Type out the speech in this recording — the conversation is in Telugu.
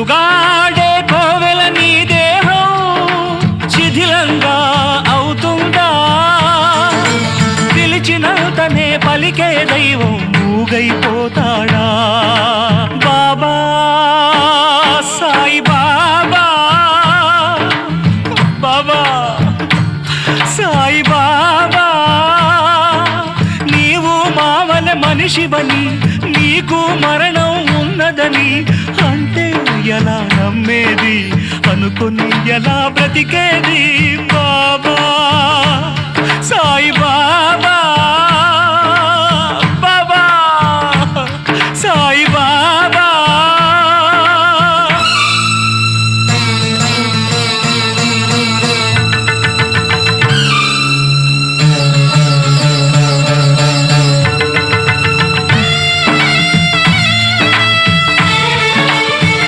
తిరుగాడే కోవెల నీ దేహం శిథిలంగా అవుతుందా? పిలిచినంతనే పలికే దైవం మూగైపోతాడా? బాబా సాయి బాబా బాబా సాయి బాబా నీవు మావల మనిషివని నీకు మరణం ఎలా నమ్మేది అనుకుని ఎలా బ్రతికేది?